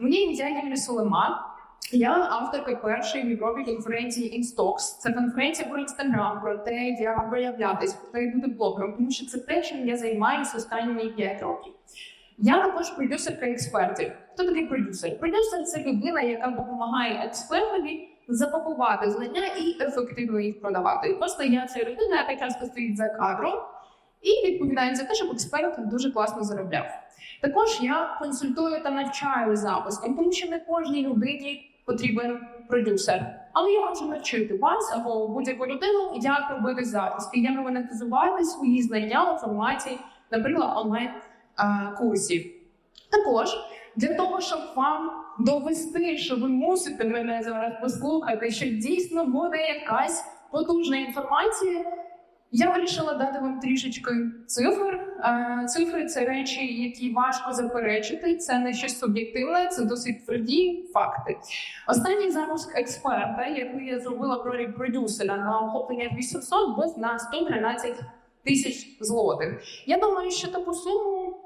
Мені Юлія Сулейман. Я авторка першої в Європі конференції InStocks. Це конференція про інстаграм, про те, як проявлятись, про те, як бути блогером, тому що це те, чим я займаюся останні 5 років. Я також продюсерка експертів. Хто такий продюсер? Продюсер це людина, яка допомагає експертові запакувати знання і ефективно їх продавати. Просто я ця людина, яка часто стоїть за кадром і відповідає за те, щоб експерт дуже класно заробляв. Також я консультую та навчаю запускам, тому що не кожній людині потрібен продюсер. Але я можу навчити вас або будь-яку людину, як робити запуски, як монетизувати свої знання у форматі, наприклад, онлайн курсів. Також для того, щоб вам довести, що ви мусите мене зараз послухати, що дійсно буде якась потужна інформація. Я вирішила дати вам трішечки цифр. Е, Цифри це речі, які важко заперечити. Це не щось суб'єктивне, це досить тверді факти. Останній запуск експерта, який я зробила про продюсера на охоплення 800, був на 113 тисяч злотих. Я думаю, що таку суму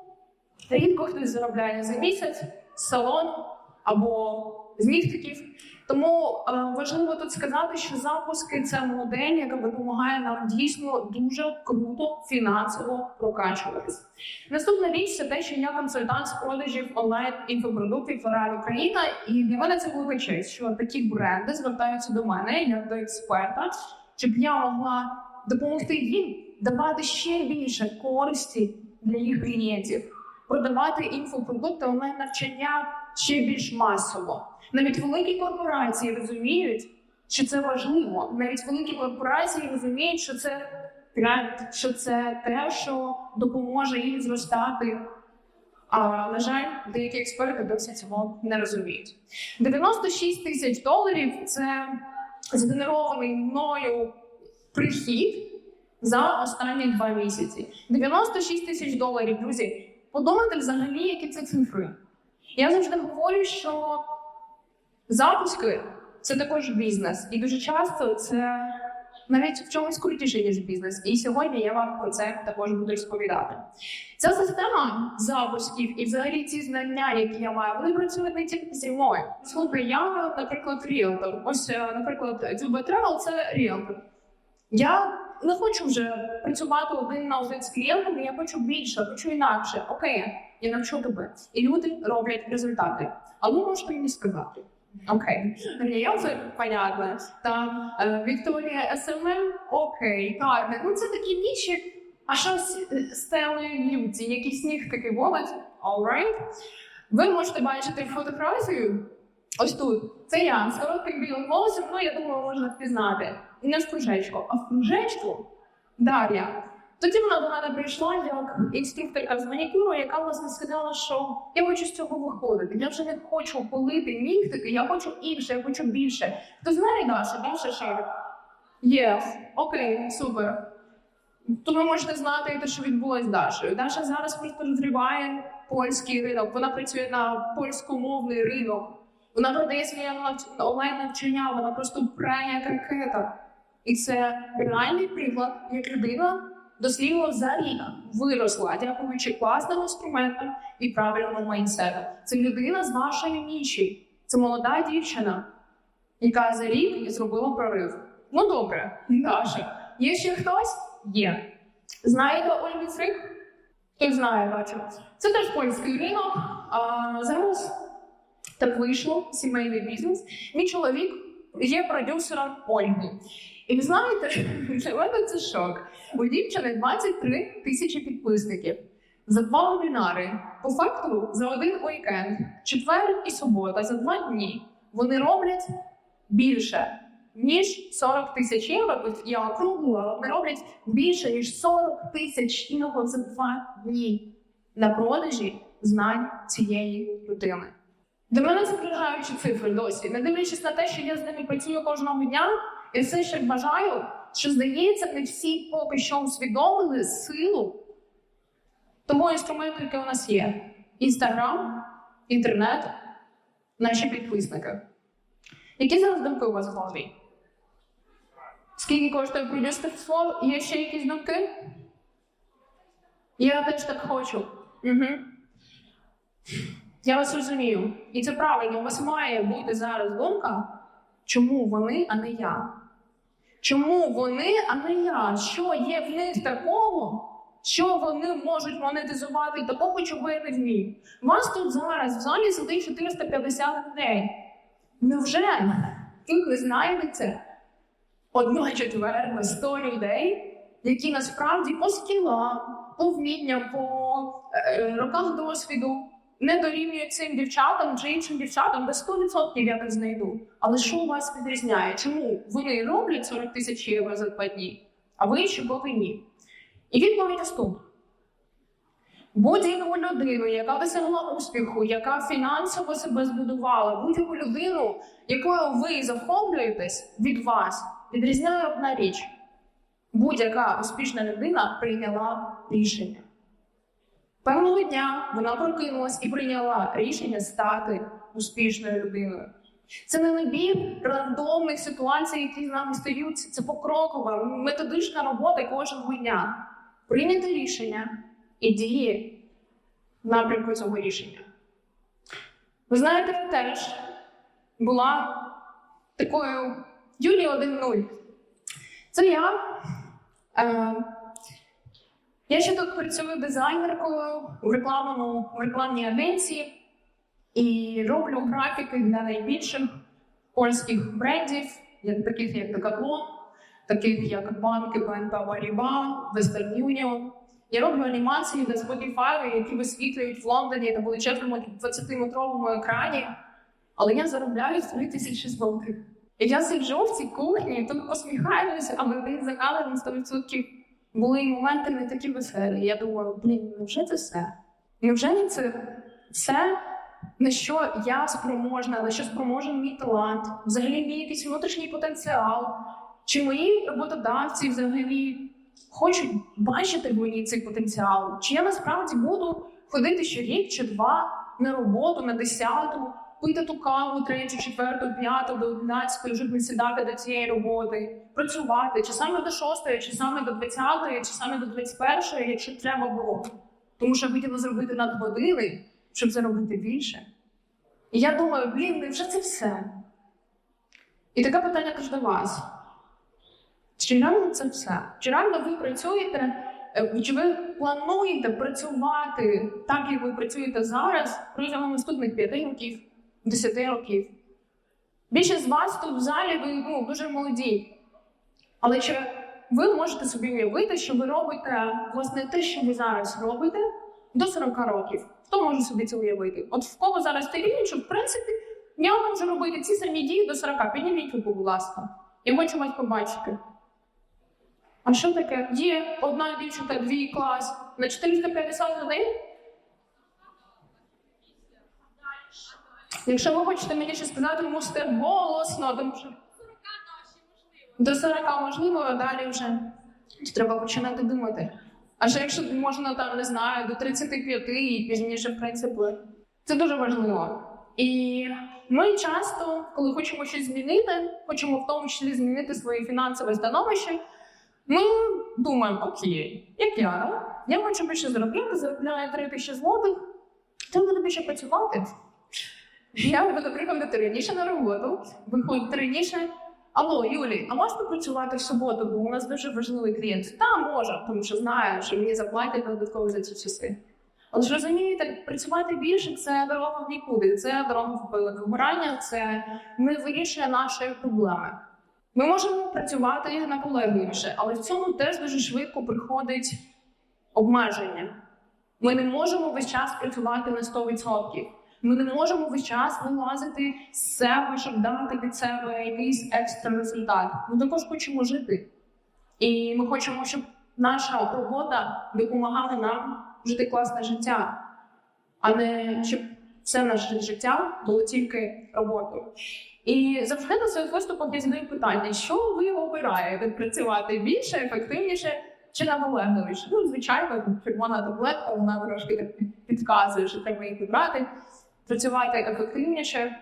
рідко хтось заробляє за місяць з салону або з ліфтиків. Тому е, важливо тут сказати, що запуски це модель, яка допомагає нам дійсно дуже круто фінансово прокачуватись. Наступна річ це те, що я консультант з продажів онлайн інфопродуктів Феррарі Україна, і для мене це велика честь, що такі бренди звертаються до мене як до експерта, щоб я могла допомогти їм давати ще більше користі для їх клієнтів, продавати інфопродукти онлайн навчання ще більш масово. Навіть великі корпорації розуміють, що це важливо. Навіть великі корпорації розуміють, що це тренд, що це те, що допоможе їм зростати. А на жаль, деякі експерти досі цього не розуміють. 96 тисяч доларів це згенерований мною прихід за останні два місяці. 96 тисяч доларів, друзі. Подумайте взагалі, які це цифри. Я завжди говорю, що запуски це також бізнес, і дуже часто це навіть в чомусь крутіше, ніж бізнес. І сьогодні я вам про це також буду розповідати. Ця система запусків і взагалі ці знання, які я маю, вони працюють не тільки зі мною. Слухай, я, наприклад, ріелтор. Ось, е, наприклад, Дзюба Travel – це ріелтор. Я не хочу вже працювати один на один з клієнтами, я хочу більше, хочу інакше. Окей, я навчу тебе. І люди роблять результати. А ви можете мені сказати. Окей, Ріелтор, понятно. Там е, Вікторія СММ, окей, Кармен. Ну це такі ніші. А що з Стелою Б'юті? Які сніг таки волить? Alright. Ви можете бачити фотографію. Ось тут. Це я з коротким білим волоссям, ну я думаю, можна впізнати. І не в кружечку, а в кружечку Дар'я. Тоді вона до мене прийшла як інструкторка з манікюру, яка власне сказала, що я хочу з цього виходити. Я вже не хочу полити нігтики, я хочу інше, я хочу більше. Хто знає Даша? Даша що? Єс, окей, супер. То ви можете знати те, що відбулось з Дашою. Даша зараз просто розриває польський ринок. Вона працює на польськомовний ринок. Вона продає своє онлайн навчання, вона просто прає як ракета. І це реальний приклад, як людина за рік виросла, дякуючи класним інструментам і правильному майнсету. Це людина з вашої ніші. Це молода дівчина, яка за рік зробила прорив. Ну добре, Даша. Є ще хтось? Є. Знаєте Ольгу Фрик? Хто знає, бачу. Це теж польський ринок. А зараз так вийшло сімейний бізнес. Мій чоловік є продюсером Ольги. І ви знаєте, для мене це шок. У дівчини 23 тисячі підписників за два вебінари. По факту за один уікенд, четвер і субота, за два дні вони роблять більше. Ніж 40 тисяч євро, я округлила, вони роблять більше ніж 40 тисяч євро за два дні на продажі знань цієї людини. Для мене це цифри досі. Не дивлячись на те, що я з ними працюю кожного дня, я все ще бажаю, що здається, не всі поки що усвідомили силу того інструменту, який у нас є: інстаграм, інтернет, наші підписники. Які зараз думки у вас в голові? Скільки коштує продюсерство? Є ще якісь думки? Я теж так хочу. Угу. Я вас розумію. І це правильно, у вас має бути зараз думка, чому вони, а не я. Чому вони, а не я? Що є в них такого, що вони можуть монетизувати такого, чого я не вмію? Вас тут зараз в залі сидить 450 людей. Невже тут ви знаєте одна четверта 100 людей, які насправді по скілам, по вмінням, по е, роках досвіду не дорівнюють цим дівчатам чи іншим дівчатам, де 100% я так знайду. Але що у вас відрізняє? Чому вони роблять 40 тисяч євро за два дні, а ви ще поки ні? І відповідь наступна. Будь-яку людину, яка досягла успіху, яка фінансово себе збудувала, будь-яку людину, якою ви захоплюєтесь від вас, відрізняє одна річ. Будь-яка успішна людина прийняла рішення. Певного дня вона прокинулась і прийняла рішення стати успішною людиною. Це не набір рандомних ситуацій, які з нами стаються. Це покрокова, методична робота кожного дня. Прийняти рішення і дії в напрямку цього рішення. Ви знаєте, теж була такою Юлією 1.0. Це я. Е, я ще тут працюю дизайнеркою у рекламному у рекламній агенції і роблю графіки для найбільших польських брендів, як таких як Decathlon, таких як банки BNP Paribas, Western Union. Я роблю анімації для Spotify, які висвітлюють в Лондоні на величезному 20-метровому екрані. Але я заробляю 3 тисячі злотих. І я сиджу в цій кухні, тут посміхаюся, а мене загали на 100% були й моменти не такі веселі. Я думаю, блін, невже це все? Невже не це все, на що я спроможна, на що спроможен мій талант, взагалі мій якийсь внутрішній потенціал? Чи мої роботодавці взагалі хочуть бачити в мені цей потенціал? Чи я насправді буду ходити ще рік чи два на роботу, на десяту, пити ту каву третю, четверту, п'яту, до одинадцятої, вже присідати до цієї роботи, працювати, чи саме до шостої, чи саме до двадцятої, чи саме до двадцять першої, якщо треба було. Тому що хотіла зробити надгодини, щоб заробити більше. І я думаю, блін, невже це все? І таке питання теж до вас. Чи реально це все? Чи реально ви працюєте, е, чи ви плануєте працювати так, як ви працюєте зараз протягом наступних 5 років, 10 років? Більшість з вас тут в залі ви ну, дуже молоді. Але чи ви можете собі уявити, що ви робите власне те, що ви зараз робите, до 40 років? Хто може собі це уявити? От в кого зараз ти рівень, що в принципі я можу робити ці самі дії до 40. Підніміть руку, будь ласка. Я хочу вас побачити. А що таке? Є одна дівчинка, дві клас на 450 годин? Якщо ви хочете мені щось сказати, ви можете голосно, тому що до 40 можливо, а далі вже треба починати думати. А ще якщо можна там, не знаю, до 35 і пізніше, в принципі, це дуже важливо. І ми часто, коли хочемо щось змінити, хочемо в тому числі змінити своє фінансове становище, ми думаємо, окей, як я, я хочу більше заробляти, заробляю 3 тисячі злотих, треба буде більше працювати. Я буду приходити раніше на роботу, виходити раніше. Алло, Юлі, а можна працювати в суботу, бо у нас дуже важливий клієнт. Та може, тому що знаю, що мені заплатять додатково за ці часи. Але ж розумієте, працювати більше це дорога в нікуди, це дорога в вигорання, це не вирішує нашої проблеми. Ми можемо працювати наполегливіше, але в цьому теж дуже швидко приходить обмеження. Ми не можемо весь час працювати на 100%. Ми не можемо весь час вилазити з себе, щоб дати від себе якийсь екстра результат. Ми також хочемо жити. І ми хочемо, щоб наша робота допомагала нам жити класне життя, а не щоб все наше життя було тільки роботою. І завжди на своїх виступах я задаю питання, що ви обираєте працювати більше, ефективніше чи наполегливіше? Ну, звичайно, червона таблетка, вона трошки підказує, що треба її брати працювати ефективніше.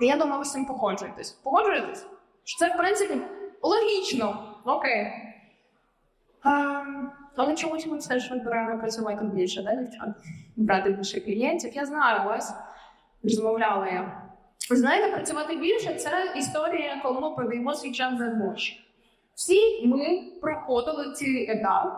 І я думаю, ви з цим погоджуєтесь. Погоджуєтесь? Що це, в принципі, логічно. Окей. Але чомусь ми все ж вибираємо працювати більше, да, дівчат? Брати більше клієнтів. Я знаю вас. розмовляла я. Знаєте, працювати більше це історія, коли ми продаємо свій час за гроші. Всі ми проходили ці етапи,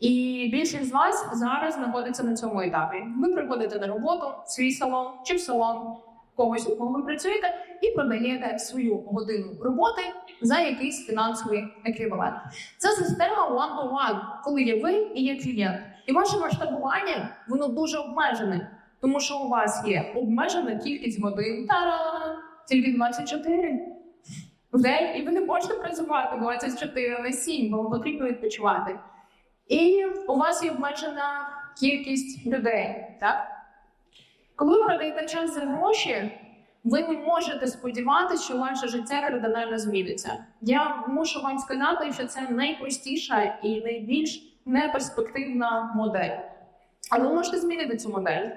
і більшість з вас зараз знаходиться на цьому етапі. Ви приходите на роботу, свій салон чи в салон когось, у кого ви працюєте, і продаєте свою годину роботи за якийсь фінансовий еквівалент. Це система one-to-one, коли є ви і є клієнт. І ваше масштабування воно дуже обмежене, тому що у вас є обмежена кількість годин. Та-да! Тільки 24 в день, і ви не можете працювати 24 на 7, бо вам потрібно відпочивати. І у вас є обмежена кількість людей, так? Коли ви продаєте час за гроші, ви не можете сподіватися, що ваше життя кардинально зміниться. Я мушу вам сказати, що це найпростіша і найбільш неперспективна модель. Але ви можете змінити цю модель.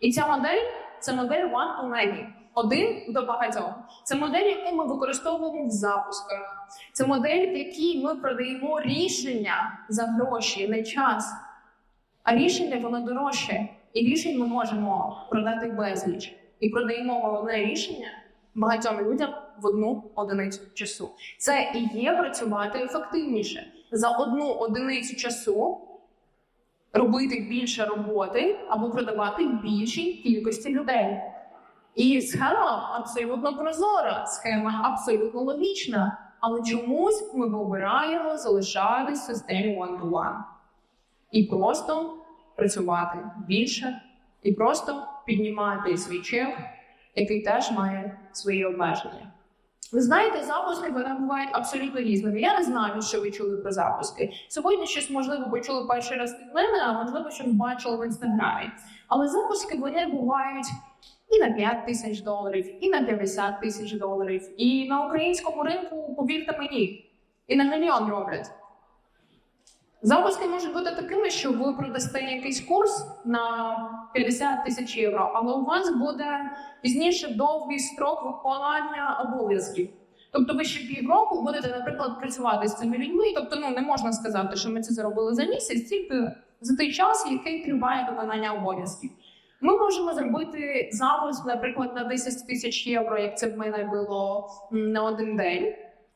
І ця модель це модель one to many. Один до багатьох. Це модель, яку ми використовуємо в запусках. Це модель, в якій ми продаємо рішення за гроші, не час. А рішення воно дорожче. І рішень ми можемо продати безліч. І продаємо одне рішення багатьом людям в одну одиницю часу. Це і є працювати ефективніше. За одну одиницю часу робити більше роботи або продавати більшій кількості людей. І схема абсолютно прозора, схема абсолютно логічна. Але чомусь ми вибираємо залишатись в системі one-to-one. І просто працювати більше, і просто піднімати свій чек, який теж має свої обмеження. Ви знаєте, запуски вони бувають абсолютно різними. Я не знаю, що ви чули про запуски. Сьогодні щось можливо почули перший раз від мене, а можливо, щось бачили в інстаграмі. Але запуски вони бувають і на 5 тисяч доларів, і на 50 тисяч доларів, і на українському ринку, повірте мені, і на мільйон роблять. Запуски можуть бути такими, що ви продасте якийсь курс на 50 тисяч євро, але у вас буде пізніше довгий строк виконання обов'язків. Тобто ви ще півроку будете, наприклад, працювати з цими людьми. Тобто, ну не можна сказати, що ми це зробили за місяць, тільки за той час, який триває виконання обов'язків. Ми можемо зробити запуск, наприклад, на 10 тисяч євро, як це в мене було на один день,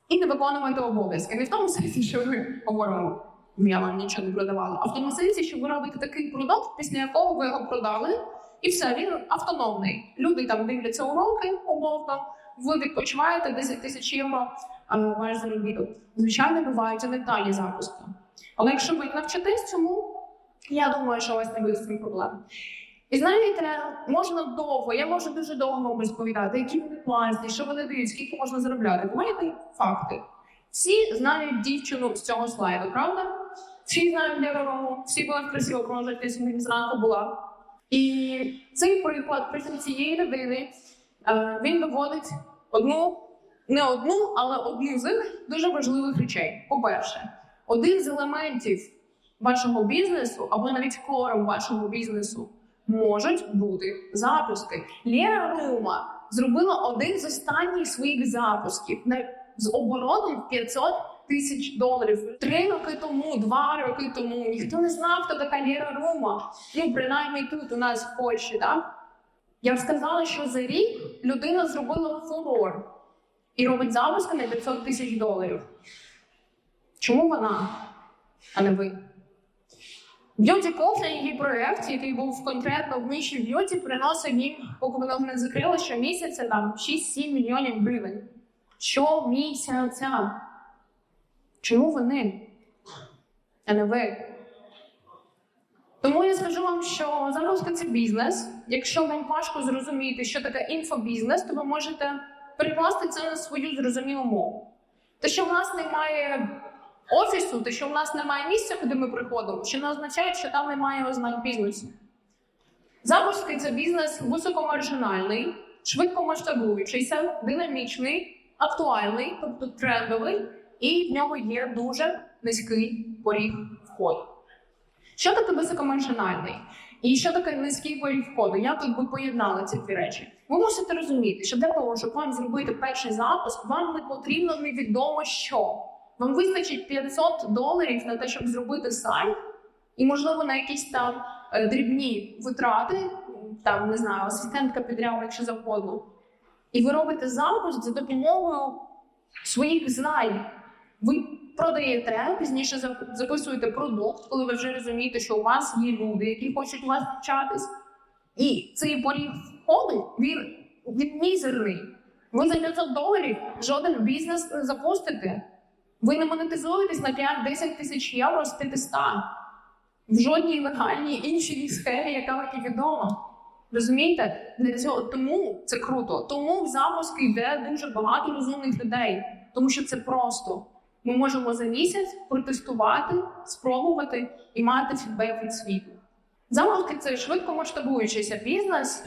і не виконувати обов'язки. Не в тому сенсі, що ми говоримо, я вам нічого не продавала, а в тому сенсі, що ви робите такий продукт, після якого ви його продали, і все, він автономний. Люди там дивляться уроки умовно, ви відпочиваєте 10 тисяч євро, ваш заробіток. Звичайно, бувають і летальні запуски. Але якщо ви навчитесь цьому, я думаю, що у вас не буде з цим проблем. І знаєте, можна довго, я можу дуже довго вам розповідати, які вони класні, що вони дають, скільки можна заробляти. Давайте факти. Всі знають дівчину з цього слайду, правда? Всі знають Леру всі були в красиво сьогодні зранку була. І цей приклад при цієї людини е, він доводить одну, не одну, але одну з дуже важливих речей. По-перше, один з елементів вашого бізнесу або навіть кором вашого бізнесу можуть бути запуски. Лера Рума зробила один з останніх своїх запусків з оборотом в 500 тисяч доларів. Три роки тому, два роки тому ніхто не знав, хто така Лера Рума. Ну, принаймні тут у нас в Польщі, так? Я б сказала, що за рік людина зробила фурор і робить запуски на 500 тисяч доларів. Чому вона, а не ви? Б'юті Кофе, її проєкт, який був конкретно в ніші б'юті, приносив їм, поки вона не закрила щомісяця там 6-7 мільйонів гривень. Щомісяця. Чому вони? А не ви? Тому я скажу вам, що запуски це бізнес. Якщо вам важко зрозуміти, що таке інфобізнес, то ви можете перекласти це на свою зрозумілу мову. Те, що в нас немає офісу, те, що в нас немає місця, куди ми приходимо, ще не означає, що там немає ознак бізнесу. Запуски це бізнес високомаржинальний, швидко масштабуючийся, динамічний, актуальний, тобто трендовий, і в нього є дуже низький поріг входу. Що таке високомаржинальний? І що таке низький поріг входу? Я тут би поєднала ці дві речі. Ви мусите розуміти, що для того, щоб вам зробити перший запуск, вам не потрібно невідомо що. Вам вистачить 500 доларів на те, щоб зробити сайт, і, можливо, на якісь там е, дрібні витрати, там не знаю, асистентка підряд, якщо завгодно. І ви робите запуск за допомогою своїх знань. Ви продаєте, пізніше записуєте продукт, коли ви вже розумієте, що у вас є люди, які хочуть у вас навчатись. І цей поріг входу, він, він мізерний. Ви за 500 доларів жоден бізнес не запустите. Ви не монетизуєтесь на 5-10 тисяч євро з 500 в жодній легальній іншій сфері, яка мені відома. Розумієте? Для цього тому це круто. Тому в запуск йде дуже багато розумних людей, тому що це просто. Ми можемо за місяць протестувати, спробувати і мати фідбек від світу. Запуски це швидко масштабуючийся бізнес.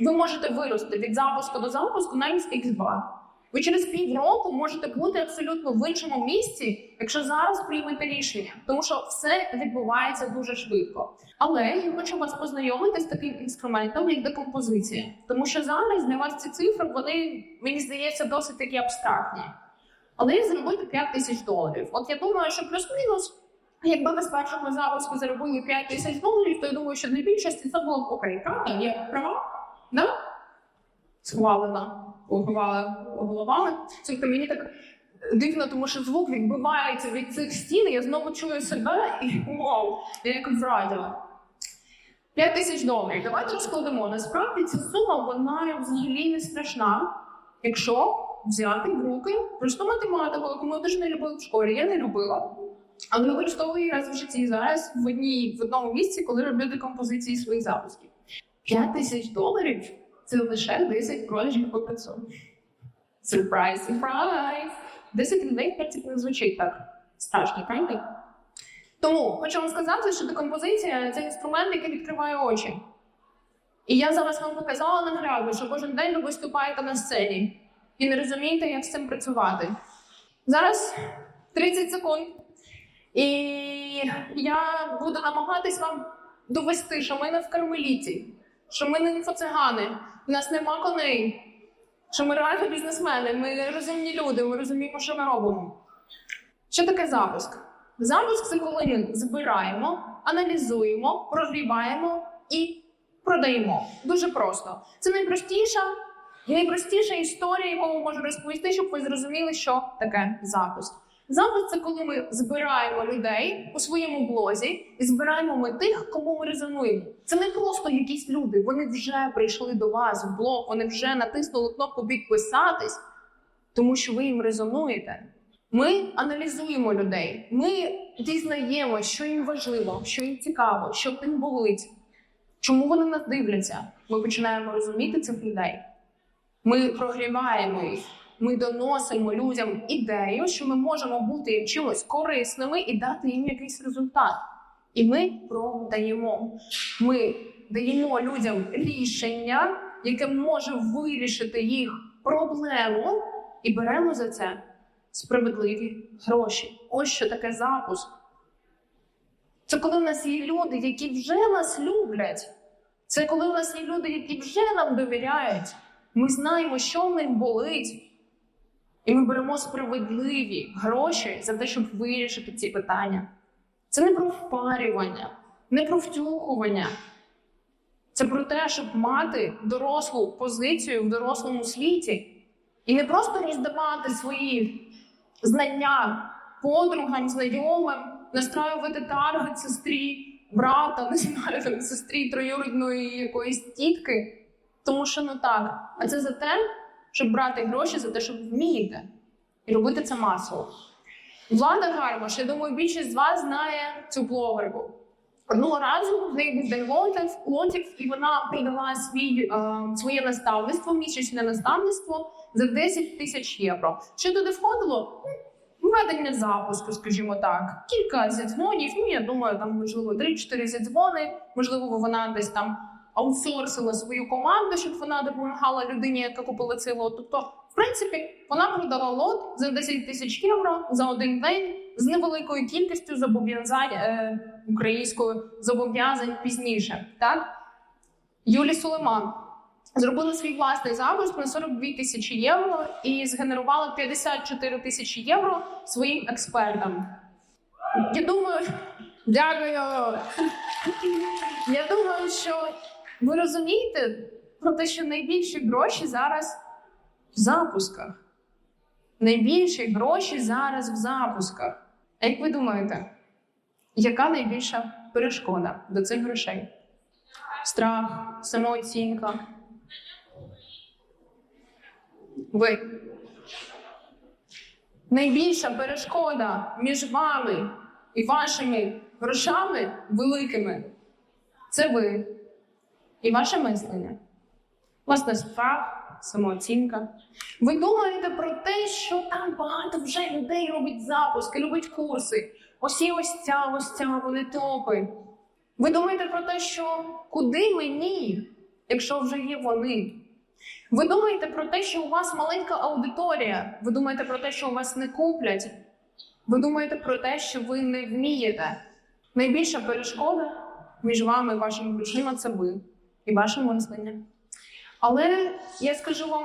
Ви можете вирости від запуску до запуску навіть X2. Ви через півроку можете бути абсолютно в іншому місці, якщо зараз приймете рішення, тому що все відбувається дуже швидко. Але я хочу вас познайомити з таким інструментом, як декомпозиція, тому що зараз для вас ці цифри вони мені здається досить такі абстрактні. Але як заробити 5 тисяч доларів? От я думаю, що плюс-мінус, якби ви з першого запуску заробили 5 тисяч доларів, то я думаю, що для більшості це було окей, правда? Я права? Да? Схвалена, поховала головами. Слухайте, мені так дивно, тому що звук відбивається від цих стін, я знову чую себе і вау, я як в радіо. 5 тисяч доларів. Давайте розкладемо. Насправді ця сума вона взагалі не страшна, якщо взяти в руки просту математику, яку ми дуже не любили в школі. Я не любила. Але використовую раз в житті зараз в одній в одному місці, коли роблю декомпозиції своїх запусків. 5 тисяч доларів це лише 10 продажів 500. Сюрприз, сюрприз! 10 людей принципі не звучить так страшно, правда? Тому хочу вам сказати, що декомпозиція це інструмент, який відкриває очі. І я зараз вам показала наглядно, що кожен день ви виступаєте на сцені і не розумієте, як з цим працювати. Зараз 30 секунд. І я буду намагатись вам довести, що ми не в кармеліті, що ми не інфоцигани, в нас нема коней, що ми реально бізнесмени, ми розумні люди, ми розуміємо, що ми робимо. Що таке запуск? Запуск це коли збираємо, аналізуємо, прогріваємо і продаємо. Дуже просто. Це найпростіша, найпростіша історія, яку можу розповісти, щоб ви зрозуміли, що таке запуск. Запуск це коли ми збираємо людей у своєму блозі і збираємо ми тих, кому ми резонуємо. Це не просто якісь люди. Вони вже прийшли до вас в блог, вони вже натиснули кнопку підписатись, тому що ви їм резонуєте. Ми аналізуємо людей, ми дізнаємо, що їм важливо, що їм цікаво, що їм болить, чому вони нас дивляться. Ми починаємо розуміти цих людей. Ми прогріваємо їх. Ми доносимо людям ідею, що ми можемо бути чимось корисними і дати їм якийсь результат. І ми продаємо. Ми даємо людям рішення, яке може вирішити їх проблему, і беремо за це справедливі гроші. Ось що таке запуск. Це коли в нас є люди, які вже нас люблять. Це коли у нас є люди, які вже нам довіряють. Ми знаємо, що в них болить. І ми беремо справедливі гроші за те, щоб вирішити ці питання. Це не про впарювання, не про втюхування. Це про те, щоб мати дорослу позицію в дорослому світі і не просто роздавати свої знання подругам, знайомим, настраювати таргет сестрі, брата, не знаю, там, сестрі троюрідної якоїсь тітки. Тому що ну так. А це за те, щоб брати гроші за те, що ви вмієте, і робити це масово. Влада Гармаш, я думаю, більшість з вас знає цю блогерку. Одного разу в неї був день лотів, і вона продала свій, е, своє наставництво, місячне наставництво за 10 тисяч євро. Що туди входило? Введення запуску, скажімо так, кілька зідзвонів. Ну, я думаю, там можливо 3-4 зідзвони, можливо, вона десь там аутсорсила свою команду, щоб вона допомагала людині, яка купила цей лот. Тобто, в принципі, вона продала лот за 10 тисяч євро за один день з невеликою кількістю зобов'язань е, українською зобов'язань пізніше. Так, Юлі Сулейман зробила свій власний запуск на 42 тисячі євро і згенерувала 54 тисячі євро своїм експертам. Я думаю, дякую. Я думаю, що Ви розумієте про те, що найбільші гроші зараз в запусках? Найбільші гроші зараз в запусках. А як ви думаєте, яка найбільша перешкода до цих грошей? Страх, самооцінка. Ви. Найбільша перешкода між вами і вашими грошами великими це ви і ваше мислення. Власне, страх, самооцінка. Ви думаєте про те, що там багато вже людей робить запуски, робить курси. Осі ось ця, ось ця, вони топи. Ви думаєте про те, що куди мені, якщо вже є вони? Ви думаєте про те, що у вас маленька аудиторія. Ви думаєте про те, що у вас не куплять. Ви думаєте про те, що ви не вмієте. Найбільша перешкода між вами і вашими грошима це ви і ваше мислення. Але я скажу вам,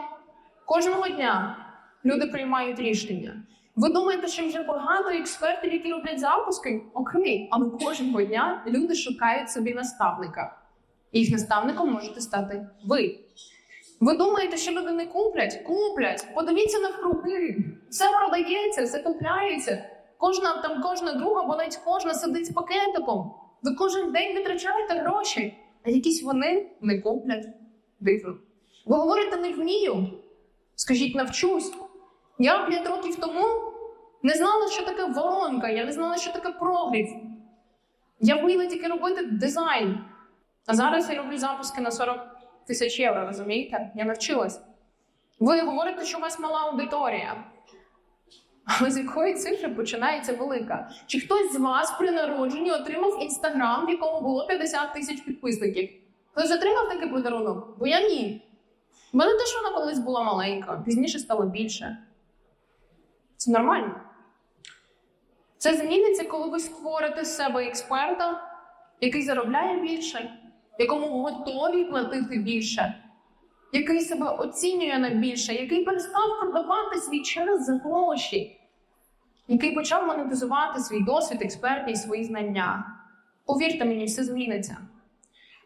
кожного дня люди приймають рішення. Ви думаєте, що вже багато експертів, які роблять запуски? Окей, але кожного дня люди шукають собі наставника. Їх наставником можете стати ви. Ви думаєте, що люди не куплять? Куплять. Подивіться навкруги. Все продається, все купляється. Кожна там, кожна друга, бо навіть кожна сидить з пакетиком. Ви кожен день витрачаєте гроші, а якісь вони не куплять. Дивно. Ви говорите, не вмію. Скажіть, навчусь. Я 5 років тому не знала, що таке воронка, я не знала, що таке прогрів. Я вміла тільки робити дизайн. А зараз я роблю запуски на 40 тисяч євро, розумієте? Я навчилась. Ви говорите, що у вас мала аудиторія. Але з якої цифри починається велика? Чи хтось з вас при народженні отримав інстаграм, в якому було 50 тисяч підписників? Хтось отримав такий подарунок? Бо я ні. У мене теж вона колись була маленька, пізніше стало більше. Це нормально. Це зміниться, коли ви створите з себе експерта, який заробляє більше, якому готові платити більше, який себе оцінює на більше, який перестав продавати свій час за гроші, який почав монетизувати свій досвід, експертність, свої знання. Повірте мені, все зміниться.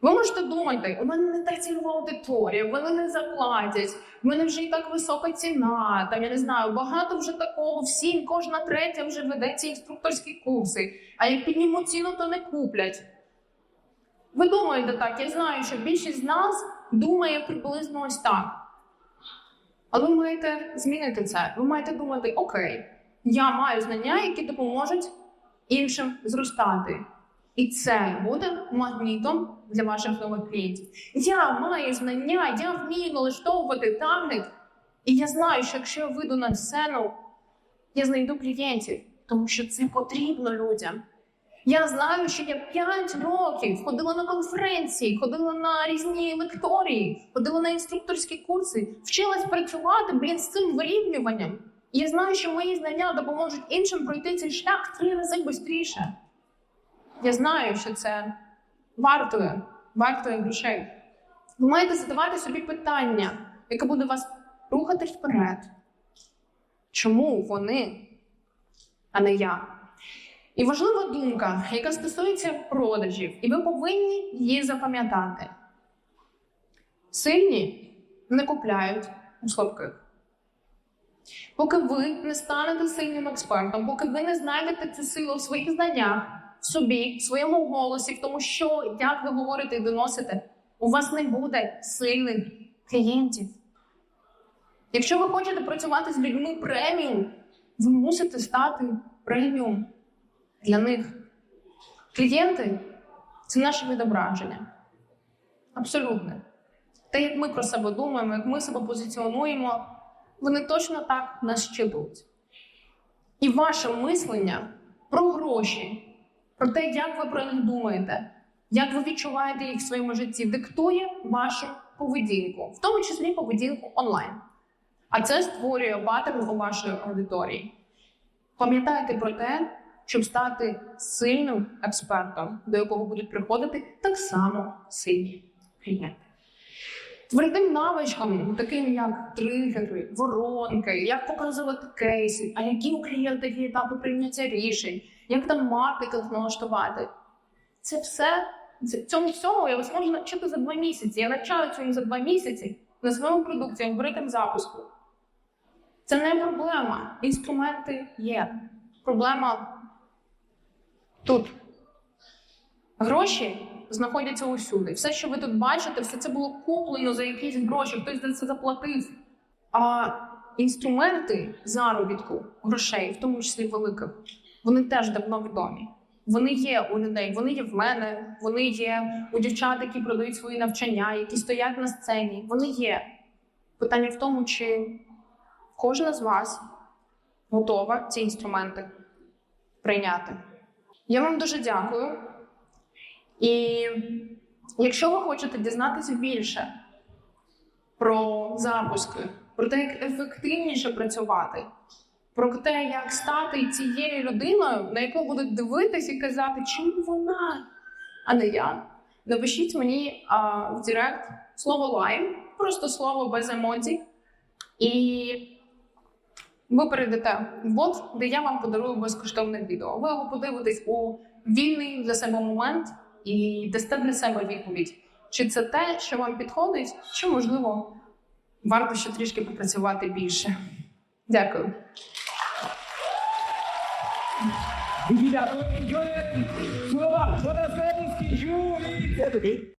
Ви можете думати, у мене не та цільова аудиторія, вони не заплатять, в мене вже і так висока ціна, там я не знаю, багато вже такого, всі, кожна третя вже веде ці інструкторські курси. А як піднімуть ціну, то не куплять. Ви думаєте так, я знаю, що більшість з нас думає приблизно ось так. Але ви маєте змінити це. Ви маєте думати, окей, я маю знання, які допоможуть іншим зростати. І це буде магнітом для ваших нових клієнтів. Я маю знання, я вмію налаштовувати таргет, і я знаю, що якщо я вийду на сцену, я знайду клієнтів, тому що це потрібно людям. Я знаю, що я 5 років ходила на конференції, ходила на різні лекторії, ходила на інструкторські курси, вчилась працювати блін, з цим вирівнюванням. І я знаю, що мої знання допоможуть іншим пройти цей шлях три рази швидше. Я знаю, що це вартує, вартує грошей. Ви маєте задавати собі питання, яке буде вас рухати вперед. Чому вони, а не я? І важлива думка, яка стосується продажів, і ви повинні її запам'ятати. Сильні не купляють у слабких. Поки ви не станете сильним експертом, поки ви не знайдете цю силу в своїх знаннях, в собі, в своєму голосі, в тому, що як ви говорите і доносите, у вас не буде сильних клієнтів. Якщо ви хочете працювати з людьми преміум, ви мусите стати преміум для них. Клієнти це наше відображення. Абсолютно. Те, як ми про себе думаємо, як ми себе позиціонуємо, вони точно так нас щитують. І ваше мислення про гроші, про те, як ви про них думаєте, як ви відчуваєте їх в своєму житті, диктує вашу поведінку, в тому числі поведінку онлайн. А це створює паттерн у вашої аудиторії. Пам'ятайте про те, щоб стати сильним експертом, до якого будуть приходити так само сильні клієнти. Твердим навичкам, таким як тригери, воронки, як показувати кейси, а які у клієнта є етапи прийняття рішень, як там маркетинг налаштувати. Це все Цьому всьому я вас можу навчити за два місяці. Я навчаю цьому за два місяці на своєму продукті, алгоритм запуску. Це не проблема. Інструменти є. Проблема тут. Гроші знаходяться усюди. Все, що ви тут бачите, все це було куплено за якісь гроші, хтось за це заплатив. А інструменти заробітку грошей, в тому числі великих, вони теж давно відомі. Вони є у людей, вони є в мене, вони є у дівчат, які продають свої навчання, які стоять на сцені. Вони є. Питання в тому, чи кожна з вас готова ці інструменти прийняти. Я вам дуже дякую. І якщо ви хочете дізнатися більше про запуски, про те, як ефективніше працювати, про те, як стати цією людиною, на яку будуть дивитись і казати, чому вона, а не я. Напишіть мені а, в Директ слово лайм, просто слово без емоцій. І ви перейдете в бот, де я вам подарую безкоштовне відео. Ви його подивитесь у вільний для себе момент і дасте для себе відповідь, чи це те, що вам підходить, чи можливо варто ще трішки попрацювати більше. Дякую. Юлій.